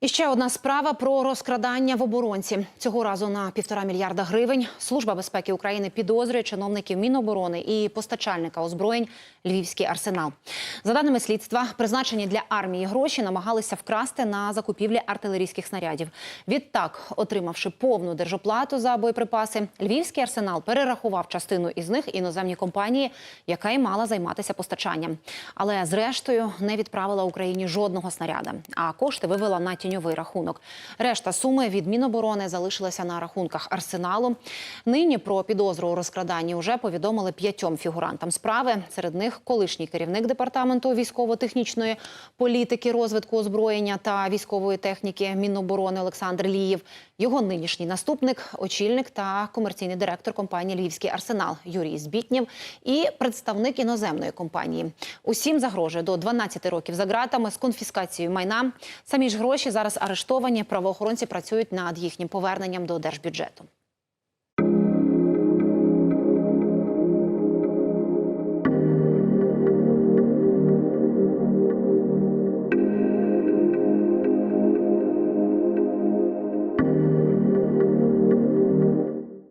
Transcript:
І ще одна справа про розкрадання в оборонці. Цього разу на півтора мільярда гривень. Служба безпеки України підозрює чиновників Міноборони і постачальника озброєнь Львівський арсенал. За даними слідства, призначені для армії гроші намагалися вкрасти на закупівлі артилерійських снарядів. Відтак, отримавши повну держоплату за боєприпаси, Львівський арсенал перерахував частину із них іноземній компанії, яка й мала займатися постачанням. Але зрештою не відправила Україні жодного снаряда, а кошти вивела на тіньовий рахунок. Решта суми від Міноборони залишилася на рахунках арсеналу. Нині про підозру у розкраданні вже повідомили п'ятьом фігурантам справи. Серед них колишній керівник департаменту військово-технічної політики, розвитку озброєння та військової техніки Міноборони Олександр Лієв, його нинішній наступник, очільник та комерційний директор компанії Львівський арсенал Юрій Збітнєв і представник іноземної компанії. Усім загрожує до 12 років за ґратами з конфіскацією майна. Самі ж гроші зараз арештовані. Правоохоронці працюють над їхнім поверненням до держбюджету.